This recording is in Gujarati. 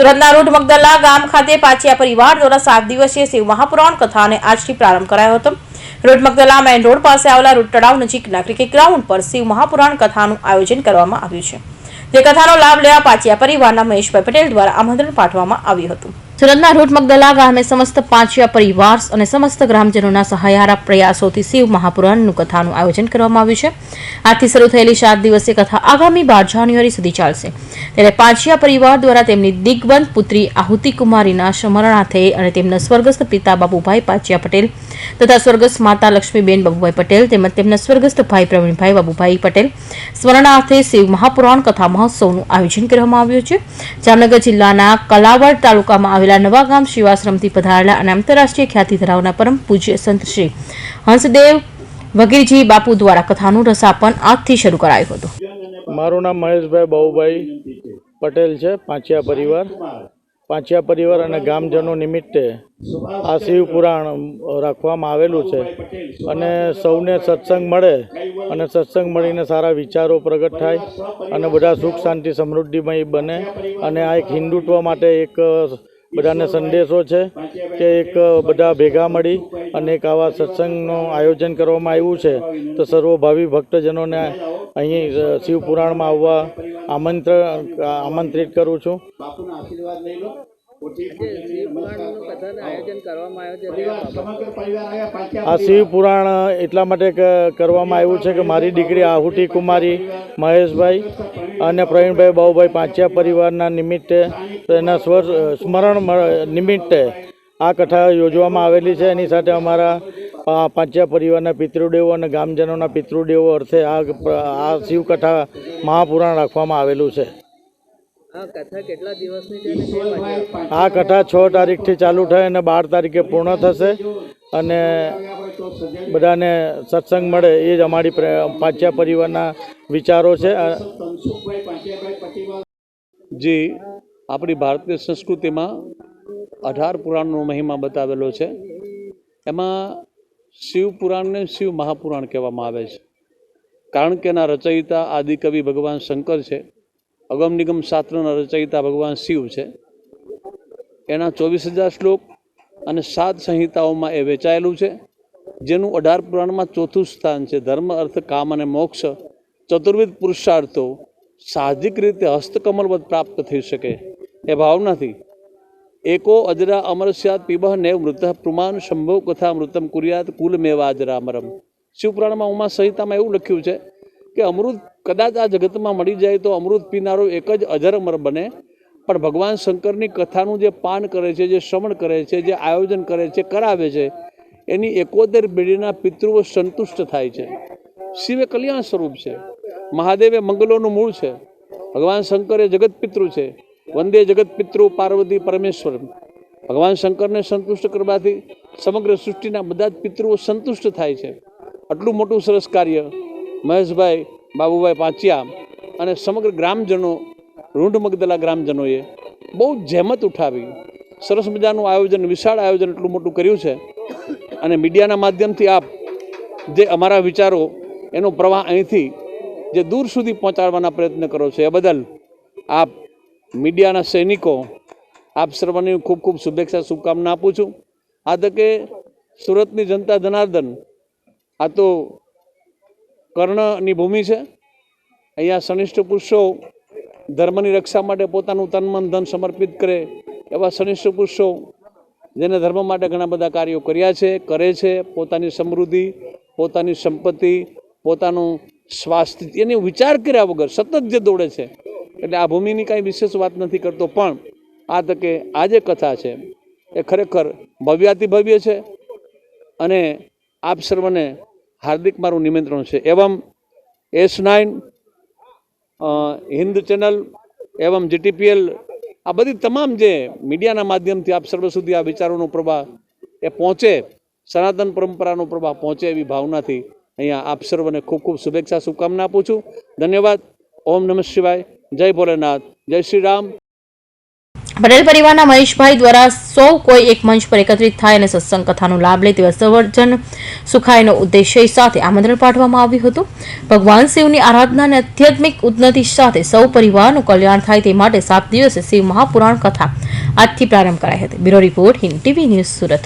સુરતના રોડ મગદલા ગામ ખાતે પાછિયા પરિવાર દ્વારા સાત દિવસીય શિવ મહાપુરાણ કથાને આજથી પ્રારંભ કરાયો હતો. રોડ મગદલા મેઇન રોડ પાસે આવેલા રોડ તળાવ નજીકના ક્રિકેટ ગ્રાઉન્ડ પર શિવ મહાપુરાણ કથાનું આયોજન કરવામાં આવ્યું છે. જે કથાનો લાભ લેવા પાછિયા પરિવારના મહેશભાઈ પટેલ દ્વારા આમંત્રણ પાઠવવામાં આવ્યું હતું. સુરતના રોડ મગદલા ગામે સમસ્ત પાંચિયા પરિવાર અને સમસ્ત ગ્રામજનોના સહાયારા પ્રયાસોથી શિવ મહાપુરાણનું કથાનું આયોજન કરવામાં આવ્યું છે. આજથી શરૂ થયેલી સાત દિવસીય કથા આગામી બાર જાન્યુઆરી સુધી ચાલશે. ત્યારે પાંચિયા પરિવાર દ્વારા તેમની દિગ્બંધ પુત્રી આહુતિ કુમારીના સ્મરણાર્થે અને તેમના સ્વર્ગસ્થ પિતા બાબુભાઈ પાચિયા પટેલ તથા સ્વર્ગસ્થ માતા લક્ષ્મીબેન બાબુભાઈ પટેલ તેમજ તેમના સ્વર્ગસ્થ ભાઈ પ્રવીણભાઈ બાબુભાઈ પટેલ સ્મરણાર્થે શિવ મહાપુરાણ કથા મહોત્સવનું આયોજન કરવામાં આવ્યું છે. જામનગર જિલ્લાના કલાવડ તાલુકામાં આવેલા નવા ગામ શિવાશ્રમથી પધારેલા અને આંતરરાષ્ટ્રીય ખ્યાતિ ધરાવના પરમ પૂજ્ય સંત શ્રી હંસદેવ વગીરજી બાપુ દ્વારા કથાનું રસાપન આજથી શરૂ કરાયું હતું. મારું નામ મહેશભાઈ બહુભાઈ પટેલ છે, પાંચિયા પરિવાર. પાંચિયા પરિવાર અને ગામજનો નિમિત્તે આ શિવ પુરાણ રાખવામાં આવેલું છે. અને સૌને સત્સંગ મળે અને સત્સંગ મળીને સારા વિચારો પ્રગટ થાય અને બધા સુખ, શાંતિ, સમૃદ્ધિમય બને. અને આ એક હિન્દુત્વ માટે એક બધાને સંદેશો છે કે એક બધા ભેગા મળી અને એક આવા સત્સંગનું આયોજન કરવામાં આવ્યું છે. તો સર્વભાવી ભક્તજનોને અહીં શિવપુરાણમાં આવવા આમંત્રણ આમંત્રિત કરું છું. આ શિવ પુરાણ એટલા માટે કરવામાં આવ્યું છે કે મારી દીકરી આહુટી કુમારી મહેશભાઈ અને પ્રવીણભાઈ બાહુભાઈ પાંચિયા પરિવારના નિમિત્તે તો એના સ્વર સ્મરણ નિમિત્તે આ કથા યોજવામાં આવેલી છે. એની સાથે અમારા પાંચિયા પરિવારના પિતૃદેવો અને ગામજનોના પિતૃદેવો અર્થે આ આ શિવકથા મહાપુરાણ રાખવામાં આવેલું છે. આ કથા કેટલા દિવસની છે તારીખથી ચાલુ થાય અને બાર તારીખે પૂર્ણ થશે અને બધાને સત્સંગ મળે એ જ અમારી પ્રે- પાંચિયા પરિવારના વિચારો છે. જે આપણી ભારતીય સંસ્કૃતિમાં અઢાર પુરાણનો મહિમા બતાવેલો છે. એમાં શિવ પુરાણને શિવ મહાપુરાણ કહેવામાં આવે છે. કારણ કે એના રચયિતા આદિકવિ ભગવાન શંકર છે. અગમ નિગમ શાસ્ત્રના રચયિતા ભગવાન શિવ છે. એના ચોવીસ હજાર શ્લોક અને સાત સંહિતાઓમાં એ વેચાયેલું છે. જેનું અઢાર પુરાણમાં ચોથું સ્થાન છે. ધર્મ, અર્થ, કામ અને મોક્ષ ચતુર્વિધ પુરુષાર્થો સાહજિક રીતે હસ્તકમલવત પ્રાપ્ત થઈ શકે એ ભાવનાથી એકો અજરા અમરસ્યાત પીબહ નેવ મૃત પ્રમાણ સંભવ કથા મૃતમ કુર્યાત કુલ મેવાજરા અમરમ શિવપુરાણમાં ઉમા સંહિતામાં એવું લખ્યું છે કે અમૃત કદાચ આ જગતમાં મળી જાય તો અમૃત પીનારો એક જ અજર અમર બને, પણ ભગવાન શંકરની કથાનું જે પાન કરે છે, જે શ્રવણ કરે છે, જે આયોજન કરે છે, કરાવે છે, એની એકોતેર પેઢીના પિતૃઓ સંતુષ્ટ થાય છે. શિવે કલ્યાણ સ્વરૂપ છે. મહાદેવ મંગલોનું મૂળ છે. ભગવાન શંકર એ જગત પિતૃ છે. વંદે જગત પિતૃ પાર્વતી પરમેશ્વર. ભગવાન શંકરને સંતુષ્ટ કરવાથી સમગ્ર સૃષ્ટિના બધા જ પિતૃઓ સંતુષ્ટ થાય છે. આટલું મોટું સરસ કાર્ય મહેશભાઈ બાબુભાઈ પાંચિયા અને સમગ્ર ગ્રામજનો, રૂંઢ મગદલા ગ્રામજનોએ બહુ જહેમત ઉઠાવી. સરસ મજાનું આયોજન, વિશાળ આયોજન એટલું મોટું કર્યું છે. અને મીડિયાના માધ્યમથી આપ જે અમારા વિચારો, એનો પ્રવાહ અહીંથી જે દૂર સુધી પહોંચાડવાના પ્રયત્ન કરો છો એ બદલ આપ મીડિયાના સૈનિકો આપ સર્વની ખૂબ ખૂબ શુભેચ્છા, શુભકામના આપું છું. આ તકે સુરતની જનતા જનાર્દન આ તો કર્ણની ભૂમિ છે. અહીંયા શનિષ્ઠ પુરુષો ધર્મની રક્ષા માટે પોતાનું તન, મન, ધન સમર્પિત કરે એવા શનિષ્ઠ પુરુષો જેને ધર્મ માટે ઘણા બધા કાર્યો કર્યા છે, કરે છે. પોતાની સમૃદ્ધિ, પોતાની સંપત્તિ, પોતાનું સ્વાસ્થ્ય, એની વિચાર કર્યા વગર સતત જે દોડે છે એટલે આ ભૂમિની કાંઈ વિશેષ વાત નથી કરતો, પણ આ તકે આ જે કથા છે, એ ખરેખર ભવ્યાતિ ભવ્ય છે અને આપ સર્વને હાર્દિક મારું નિમંત્રણ છે. એવમ એસ નાઇન હિન્દ ચેનલ, એવમ જીટીપીએલ, આ બધી તમામ જે મીડિયાના માધ્યમથી આપ સર્વ સુધી આ વિચારોનો પ્રવાહ એ પહોંચે, સનાતન પરંપરાનો પ્રવાહ પહોંચે એવી ભાવનાથી અહીંયા આપ સર્વને ખૂબ ખૂબ શુભેચ્છા, શુભકામના આપું છું. ધન્યવાદ. ઓમ નમઃ શિવાય. જય ભોલેનાથ, જય શ્રી રામ પટેલ પરિવારના મહેશભાઈ દ્વારા સૌ કોઈ એક મંચ પર એકત્રિત થાય અને સત્સંગ કથાનો લાભ લે તેવા સર્વજન સુખાયનો ઉદ્દેશ્ય સાથે આમંત્રણ પાઠવવામાં આવ્યું હતું. ભગવાન શિવની આરાધના અને આધ્યાત્મિક ઉન્નતિ સાથે સૌ પરિવારનું કલ્યાણ થાય તે માટે સાત દિવસે શિવ મહાપુરાણ કથા આજથી પ્રારંભ કરાઈ હતી. Bureau report Hind TV news Surat.